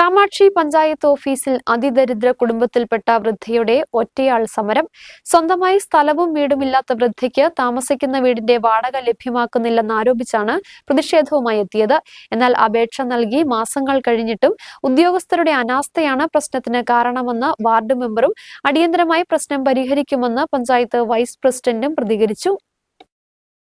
കാമാക്ഷി പഞ്ചായത്ത് ഓഫീസിൽ അതിദരിദ്ര കുടുംബത്തിൽപ്പെട്ട വൃദ്ധയുടെ ഒറ്റയാൾ സമരം. സ്വന്തമായി സ്ഥലവും വീടുമില്ലാത്ത വൃദ്ധയ്ക്ക് താമസിക്കുന്ന വീടിന്റെ വാടക ലഭ്യമാക്കുന്നില്ലെന്ന് ആരോപിച്ചാണ് പ്രതിഷേധവുമായി എത്തിയത്. എന്നാൽ അപേക്ഷ നൽകി മാസങ്ങൾ കഴിഞ്ഞിട്ടും ഉദ്യോഗസ്ഥരുടെ അനാസ്ഥയാണ് പ്രശ്നത്തിന് കാരണമെന്ന് വാർഡ് മെമ്പറും അടിയന്തരമായി പ്രശ്നം പരിഹരിക്കുമെന്ന് പഞ്ചായത്ത് വൈസ് പ്രസിഡന്റും പ്രതികരിച്ചു.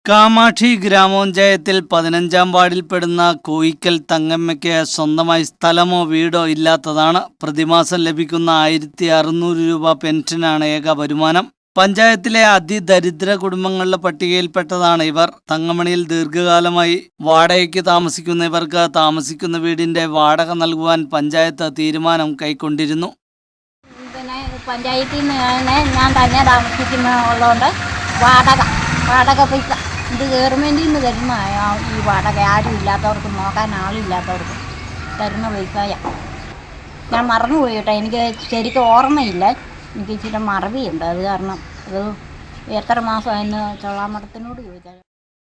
കാമാക്ഷി ഗ്രാമപഞ്ചായത്തിൽ പതിനഞ്ചാം വാർഡിൽപ്പെടുന്ന കോയിക്കൽ തങ്ങമ്മയ്ക്ക് സ്വന്തമായി സ്ഥലമോ വീടോ ഇല്ലാത്തതാണ് പ്രതിമാസം ലഭിക്കുന്ന ആയിരത്തി അറുന്നൂറ് രൂപ പെൻഷനാണ് ഏക വരുമാനം. പഞ്ചായത്തിലെ അതിദരിദ്ര കുടുംബങ്ങളുടെ പട്ടികയിൽപ്പെട്ടതാണ് ഇവർ. തങ്ങമണിയിൽ ദീർഘകാലമായി വാടകയ്ക്ക് താമസിക്കുന്ന ഇവർക്ക് താമസിക്കുന്ന വീടിന്റെ വാടക നൽകുവാൻ പഞ്ചായത്ത് തീരുമാനം കൈക്കൊണ്ടിരുന്നു. പഞ്ചായത്തിൽ നിന്ന് ഞാൻ തന്നെ താമസിക്കുന്നതുകൊണ്ട് വാടക വാടക പൈസ. ഇത് ഗവൺമെന്റിൽ നിന്ന് തരുന്ന ഈ വാടക ആരും ഇല്ലാത്തവർക്ക് നോക്കാൻ ആളില്ലാത്തവർക്ക് തരുന്ന പൈസയ. ഞാൻ മറന്നുപോയി കേട്ടോ. എനിക്ക് ശരിക്കും ഓർമ്മയില്ല. എനിക്ക് ഇച്ചിരി മറവിയുണ്ട്. അത് കാരണം അത് എത്ര മാസമായെന്ന് ചോളാമഠത്തിനോട് ചോദിച്ചാൽ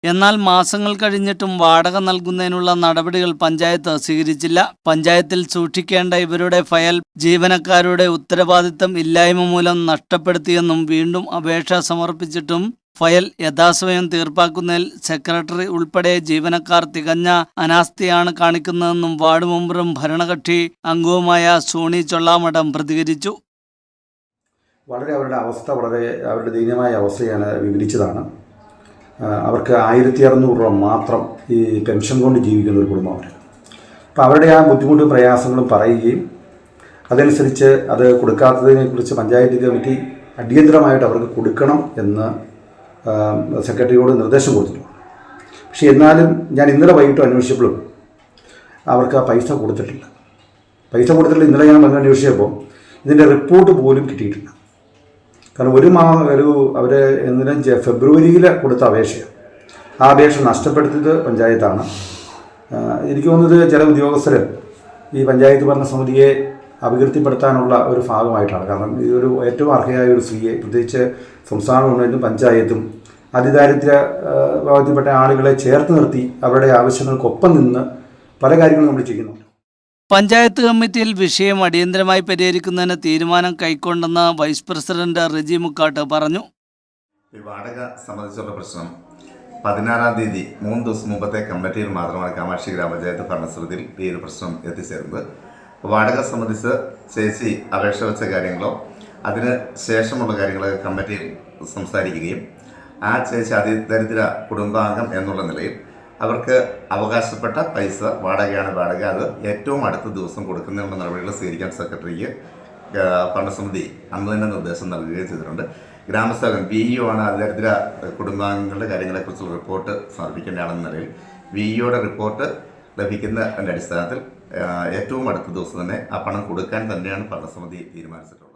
എന്നാൽ മാസങ്ങൾ കഴിഞ്ഞിട്ടും വാടക നൽകുന്നതിനുള്ള നടപടികൾ പഞ്ചായത്ത് സ്വീകരിച്ചില്ല പഞ്ചായത്തിൽ സൂക്ഷിക്കേണ്ട ഇവരുടെ ഫയൽ ജീവനക്കാരുടെ ഉത്തരവാദിത്തം ഇല്ലായ്മ മൂലം നഷ്ടപ്പെടുത്തിയെന്നും വീണ്ടും അപേക്ഷ സമർപ്പിച്ചിട്ടും ഫയൽ യഥാസമയം തീർപ്പാക്കുന്നതിൽ സെക്രട്ടറി ഉൾപ്പെടെ ജീവനക്കാർ തികഞ്ഞ അനാസ്ഥയാണ് കാണിക്കുന്നതെന്നും വാർഡ് മെമ്പറും ഭരണകക്ഷി അംഗവുമായ സോണി ചൊള്ളാമഠം പ്രതികരിച്ചു. വളരെ അവരുടെ അവസ്ഥ വളരെ അവരുടെ ദീനമായ അവസ്ഥയാണ് വിവരിച്ചതാണ്. അവർക്ക് ആയിരത്തി അറുന്നൂറ് രൂപ മാത്രം ഈ പെൻഷൻ കൊണ്ട് ജീവിക്കുന്ന ഒരു കുടുംബം അപ്പോൾ അവരുടെ ആ ബുദ്ധിമുട്ടും പ്രയാസങ്ങളും പറയുകയും അതനുസരിച്ച് അത് കൊടുക്കാത്തതിനെക്കുറിച്ച് പഞ്ചായത്ത് കമ്മിറ്റി അടിയന്തരമായിട്ട് അവർക്ക് കൊടുക്കണം എന്ന് സെക്രട്ടറിയോട് നിർദ്ദേശം കൊടുത്തിട്ടുണ്ട്. പക്ഷേ എന്നാലും ഞാൻ ഇന്നലെ വൈകിട്ട് അന്വേഷിച്ചപ്പോഴും അവർക്ക് ആ പൈസ കൊടുത്തിട്ടില്ല. പൈസ കൊടുത്തിട്ടില്ല ഇന്നലെ ഞാൻ വന്ന് അന്വേഷിച്ചപ്പോൾ ഇതിന്റെ റിപ്പോർട്ട് പോലും കിട്ടിയിട്ടില്ല. കാരണം ഒരു മാ ഒരു അവർ എന്തിനും ഫെബ്രുവരിയിൽ കൊടുത്ത അപേക്ഷയാണ്. ആ അപേക്ഷ നഷ്ടപ്പെടുത്തിയത് പഞ്ചായത്താണ്. എനിക്ക് തോന്നുന്നത് ചില ഉദ്യോഗസ്ഥർ ഈ പഞ്ചായത്ത് ഭരണസമിതിയെ അപകീർത്തിപ്പെടുത്താനുള്ള ഒരു ഭാഗമായിട്ടാണ്. കാരണം ഇതൊരു ഏറ്റവും അർഹയായ ഒരു സ്ത്രീയെ പ്രത്യേകിച്ച് സംസ്ഥാന ഗവൺമെന്റും പഞ്ചായത്തും അതിദാരിദ്ര്യ വിഭാഗത്തിൽപ്പെട്ട ആളുകളെ ചേർത്ത് നിർത്തി അവരുടെ ആവശ്യങ്ങൾക്കൊപ്പം നിന്ന് പല കാര്യങ്ങളും നമ്മൾ ചെയ്യുന്നുണ്ട്. പഞ്ചായത്ത് കമ്മിറ്റിയിൽ വിഷയം അടിയന്തരമായി പരിഹരിക്കുന്നതിന് തീരുമാനം കൈക്കൊണ്ടെന്ന് വൈസ് പ്രസിഡന്റ് റെജി മുക്കാട്ട് പറഞ്ഞു. ഈ വാടക സംബന്ധിച്ചുള്ള പ്രശ്നം. പതിനാറാം തീയതി മൂന്ന് ദിവസം മുമ്പത്തെ കമ്മിറ്റിയിൽ മാത്രമാണ് കാമാക്ഷി ഗ്രാമപഞ്ചായത്ത് ഭരണസമിതിയിൽ ഈ ഒരു പ്രശ്നം എത്തിച്ചേർന്നത്. വാടക സംബന്ധിച്ച് ചേച്ചി അപേക്ഷ വെച്ച കാര്യങ്ങളോ അതിന് ശേഷമുള്ള കാര്യങ്ങളൊക്കെ കമ്മിറ്റിയിൽ സംസാരിക്കുകയും ആ ചേച്ചി അതിദരിദ്ര കുടുംബാംഗം എന്നുള്ള നിലയിൽ അവർക്ക് അവകാശപ്പെട്ട പൈസ വാടകയാണ് വാടക അത് ഏറ്റവും അടുത്ത ദിവസം കൊടുക്കുന്നതിനുള്ള നടപടികൾ സ്വീകരിക്കാൻ സെക്രട്ടറിക്ക് ഭരണസമിതി അന്ന് തന്നെ നിർദ്ദേശം നൽകുകയും ചെയ്തിട്ടുണ്ട്. ഗ്രാമസേവകൻ വി ഇ ആണ് അതിദരിദ്ര കുടുംബാംഗങ്ങളുടെ കാര്യങ്ങളെക്കുറിച്ചുള്ള റിപ്പോർട്ട് സമർപ്പിക്കേണ്ട ആളെന്ന നിലയിൽ വി ഇയുടെ റിപ്പോർട്ട് ലഭിക്കുന്നതിന്റെ അടിസ്ഥാനത്തിൽ ഏറ്റവും അടുത്ത ദിവസം തന്നെ ആ പണം കൊടുക്കാൻ തന്നെയാണ് ഭരണസമിതി തീരുമാനിച്ചിട്ടുള്ളത്.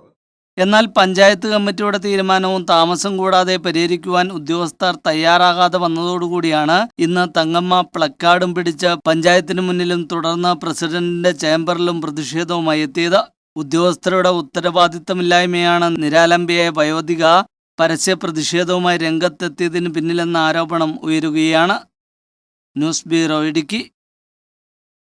എന്നാൽ പഞ്ചായത്ത് കമ്മിറ്റിയുടെ തീരുമാനവും താമസം കൂടാതെ പരിഹരിക്കുവാൻ ഉദ്യോഗസ്ഥർ തയ്യാറാകാതെ വന്നതോടുകൂടിയാണ് ഇന്ന് തങ്ങമ്മ പ്ലക്കാർഡും പിടിച്ച് പഞ്ചായത്തിന് മുന്നിലും തുടർന്ന് പ്രസിഡന്റിന്റെ ചേംബറിലും പ്രതിഷേധവുമായി എത്തിയത്. ഉദ്യോഗസ്ഥരുടെ ഉത്തരവാദിത്തമില്ലായ്മയാണ് നിരാലംബിയായ വയോധിക പരസ്യ പ്രതിഷേധവുമായി രംഗത്തെത്തിയതിന് പിന്നിലെന്ന ആരോപണം ഉയരുകയാണ്. News bureau Idukki.